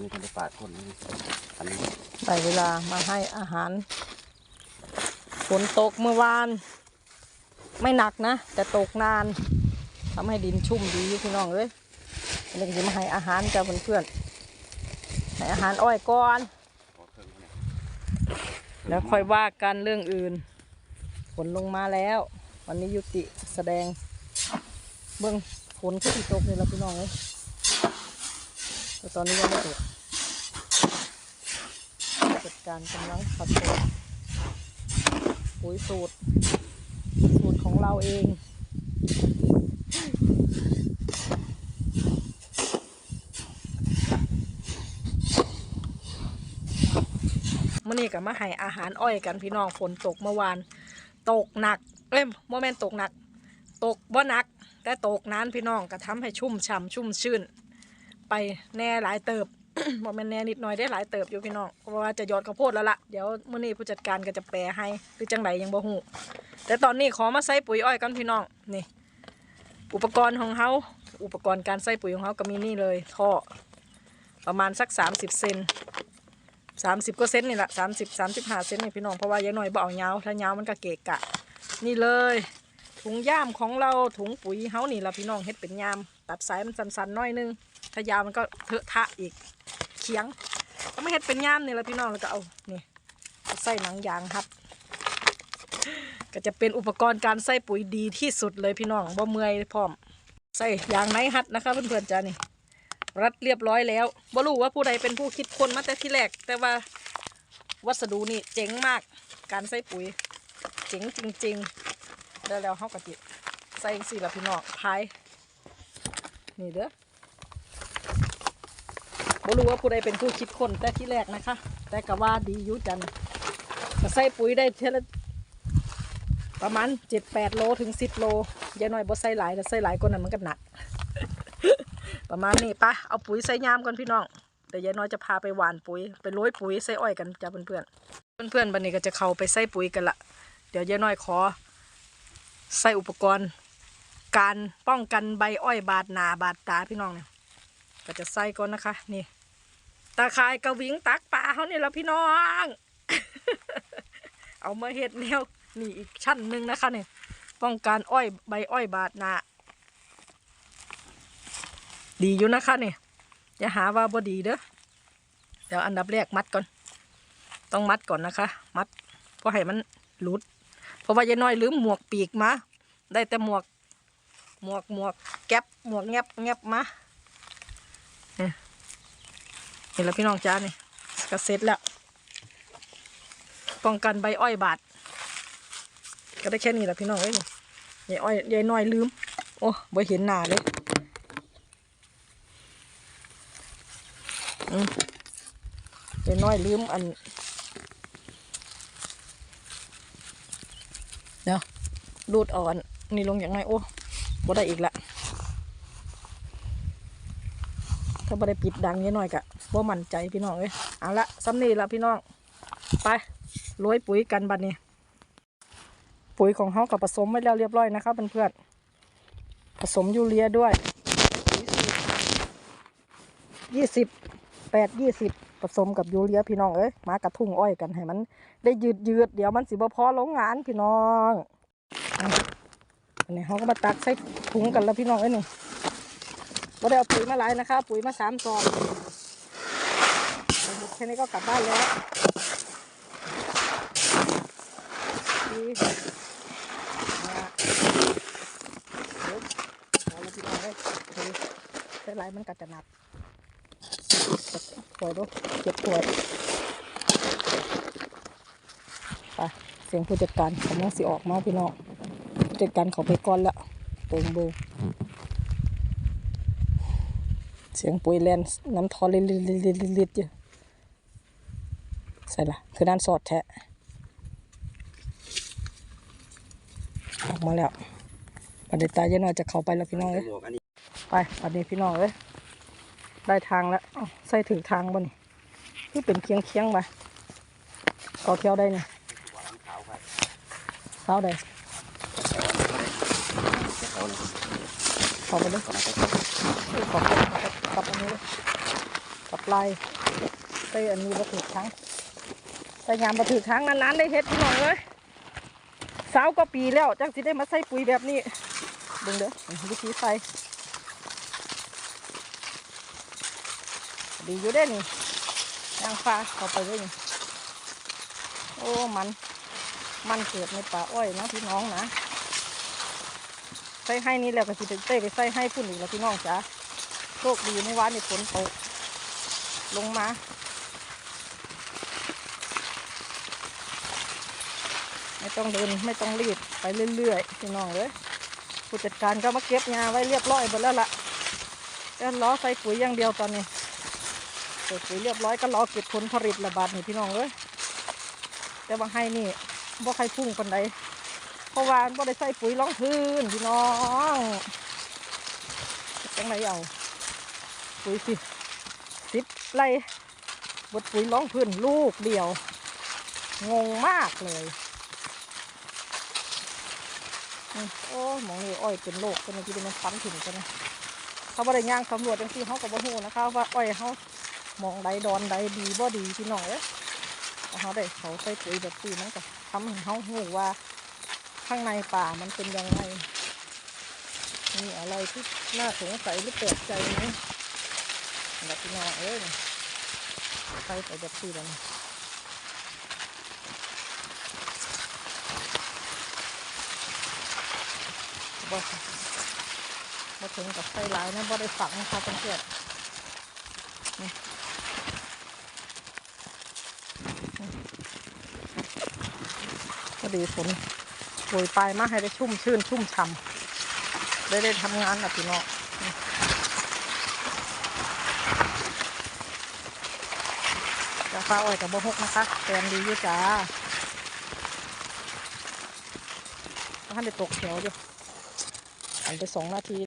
นี่คนได้ปาดคนนี่อันนี้ได้เวลามาให้อาหารฝนตกเมื่อวาน ไม่หนักนะ แต่ตกนานทำให้ดินชุ่มดีพี่น้องเอ้ยอันนี้ก็จะมาให้อาหารกับเพื่อนๆให้อาหารอ้อยก่อน แล้วค่อยว่ากันเรื่องอื่นฝนลงมาแล้ว วันนี้ยุติแสดง เบื้องฝนที่ตกนี่เราพี่น้องเลย แต่ตอนนี้ยังไม่ตกจัดการกำลังผสมปุ๋ยสูตร สูตรของเราเองมื่อนี้ก็มาให้อาหารอ้อยกันพี่น้องฝนตกเมื่อวาน ตกหนักเอ้ยโมเมนตกหนัก ตกบ่หนัก แต่ตกนานพี่น้องก็ทำให้ชุ่มฉ่ำชุ่มชื่น ไปแน่หลายเติบโมเมนแน่นิดหน่อยได้หลายเติบอยู่พี่น้องเพราะว่าจะยอดข้าวโพดแล้วล่ะเดี๋ยวมื่อนี้ผู้จัดการก็จะแปลให้หรือจังไหนยังบ่ฮู้แต่ตอนนี้ขอมาใส่ปุ๋ยอ้อยกันพี่น้องนี่อุปกรณ์ของเขาอุปกรณ์การใส่ปุ๋ยของเขาก็มีนี่เลยท่อประมาณสัก 30เซนสามสิบก็เซนนี่แหละสามสิบสามสิบห้าเซนนี่พี่น้องเพราะว่ายางหน่อยบ่เอายาวถ้ายาวมันก็เกะกะ นี่เลย ถุงย่ามของเราถุงปุ๋ยเฮานี่ละพี่น้องเฮ็ดเป็นยาม ตัดสายมันสั้นๆน้อยนึง ถ้ายาวมันก็เถอะทะอีกเคียงก็ไม่เฮ็ดเป็นย่ามนี่และพี่น้องแล้วก็เอานี่ใส่หนังยางครับ ก็จะเป็นอุปกรณ์การใส่ปุ๋ยดีที่สุดเลยพี่น้องบ่เมื่อยพร้อม ใส่ยางไนฮัดนะคะเพื่อนๆจ้านี่รัดเรียบร้อยแล้วบ่รู้ว่าผู้ใดเป็นผู้คิดคนมาแต่ที่แรก แต่ว่าวัสดุนี่เจ๋งมาก การใส่ปุ๋ย เจ๋งจริงๆแล้แล้วเขาก็จิใส่สี่ละพี่น้องพายนี่เด้อ บ่รู้ว่าผู้ใดเป็นผู้คิดคนแต่ที่แรกนะคะ แต่ก็ว่าดียุจันก็ใส่ปุ๋ยได้เท่าประมาณเจ็ดแปดโลถึงสิบโลยาน้อยบ่ใส่หลายแต่ใส่หลายกว่านั้นมันก็หนัก ประมาณนี้ปะเอาปุ๋ยใส่ยามก่อนพี่น้องเดี๋ยวยายน้อยจะพาไปหว่านปุ๋ยไปโรยปุ๋ยใส่อ้อยกันจ้าเพื่อนๆเพื่อนๆบันนี้ก็จะเข้าไปใส่ปุ๋ยกันละเดี๋ยวยายน้อยขอ ใส่อุปกรณ์ การป้องกันใบอ้อยบาดหนาบาดตาพี่น้องเนี่ย ก็จะใส่ก่อนนะคะ นี่ ตาคายกระวิงตักปลาเขานี่ละพี่น้อง เอามาเห็ดแนวนี่อีกชั้นหนึ่งนะคะเนี่ยป้องกันอ้อยใบอ้อยบาดหนาดีอยู่นะคะเนี่ยอย่าหาว่าบ่ดีเด้อเดี๋ยวอันดับแรกมัดก่อน ต้องมัดก่อนนะคะ มัดเพราะให้มันหลุด เพราะว่ายายน้อยลืมหมวกปีกมา ได้แต่หมวก หมวกหมวกแก๊ปหมวกแงบแงบมา เห็นแล้วพี่น้องจ้านี่ก็เสร็จแล้ว ป้องกันใบอ้อยบาด ก็ได้แค่นี้แหละพี่น้องเอ้ยยายอ้อยยายน้อยลืม โอ้บ่เห็นหน้าเลยอืมเดี๋ยน้อยลืมอันเดี๋ยวรูดอ่อนนี่ลงอย่างไงโอ้บ่ได้อีกละถ้าบ่ได้ปิดดังนิดหน่อยกะ บ่มั่นใจพี่น้องเอ้ยเอาละซ้ำนี่ละพี่น้องไปโรยปุ๋ยกันบัดนี้ ปุ๋ยของเขากับผสมไว้แล้วเรียบร้อยนะครับเพื่อนๆผสมยูเรียด้วยยี่สิบแปดยี่สิบผสมกับยูเรียพี่น้องเอ้ยมากระทุ่งอ้อยกันให้มัน ได้ยืดยืดเดี๋ยวมันสิบ่พอลงงานพี่น้องอันนี้เขาก็มาตักใส่ถุงกันแล้วพี่น้องเอ้ยนี่ก็ได้เอาปุ๋ยมาหลายนะคะ ปุ๋ยมาสามซอง แค่นี้ก็กลับบ้านแล้วดีอะเอาละพี่น้องเอ้ยดูได้หลายมันก็จะหนักถวยดูเก็บถวยไปเสียงผู้จัดการกำลังสิออกมาพี่น้องผู้จัดการเขาไปก่อนล้วเติงเบอร์เสียงปุ๋ยแลนน้ำทอลิลิลิลิลิลิอยู่ ใส่ละคือด้านสอดแทะออกมาแล้วประเดี๋ยวตายเย็นหน่อยจะเข้าไปแล้วพี่น้องเอ้ยไปอันนี้พี่น้องเอ้ยได้ทางแล้วใส่ถึงทางบนี่ที่เป็นเคียงเคียงๆไปต่อเที่ยวได้นี่หวานขาวครับเท้าได้เขาเนี่ยเข้าไปเลยก่อะขอบคุณครับกลับอันนี้เลยกลับลายใส่อันนี้บะถือค รั้งใส่ยามบะถือครั้งนานๆได้เฮ็ดพี่น้องเลยสาวก็ปีแล้วจังสิได้มาใส่ปุ๋ยแบบนี้เบิ่งเด้อวิธีใส่ดีอยู่ได้นี่ยางฟ้าเข้าไปเลยนี่โอ้มันมันเกิดในป่าอ้อยนะพี่น้องนะใส่ให้นี่แหละก็สิเป็นเต้ไปใส่ให้พุ่นอีกแล้วพี่น้องจ้าโชคดีเมื่อวานนี่ฝนตกลงมา ไม่ต้องเดินไม่ต้องรีบไปเรื่อยๆพี่น้องเลยผู้จัดการก็มาเก็บงาไว้เรียบร้อยหมดแล้วล่ะก็ล้อใส่ปุ๋ยอย่างเดียวตอนนี้ใส่ปุ๋ยเรียบร้อยก็รอเก็บผลผลิตระบาดนี่พี่น้องเลยแต่ว่าให้นี่บ่ใครพุ่งคนใดเพราะว่าบ่ได้ใส่ปุ๋ยร้องพื้นพี่น้องจังไรเอาปุ๋ยสิสิบไรบดปุ๋ยร้องพื้นลูกเดียว งงมากเลย โอ้หมองนี่อ้อยเป็นโรคกันที่มันฟันถึงกันนะเขาบ่ได้ย่างสำรวจจังซี่เขาก็บ่ฮู้นะคะว่าอ้อยเขามองใดดอนใดดีบ่ดีพี่น้องเอ้ยเขาได้เขาใส่ปุ๋ยแบบนี้มันก็ทำให้เขาฮู้ว่าข้างในป่ามันเป็นยังไงมีอะไรที่น่าสงสัยหรือแปลกใจไหมแบบพี่น้องเอ้ยใส่ไปแบบที่แล้ว นี่บ่บ่ถึงกับใส่หลายนะบ่ได้ฝังนะคะเพื่อนๆนี่พอดีฝนโปรยปลายมาให้ได้ชุ่มชื่นชุ่มฉ่ำได้ได้ทำงานกับพี่น้องจะฟ้าอ้อยกับบหกนะคะแฟนดีอยู่จ้าท่านได้ตกแถวอยู่ อันไปสองนาที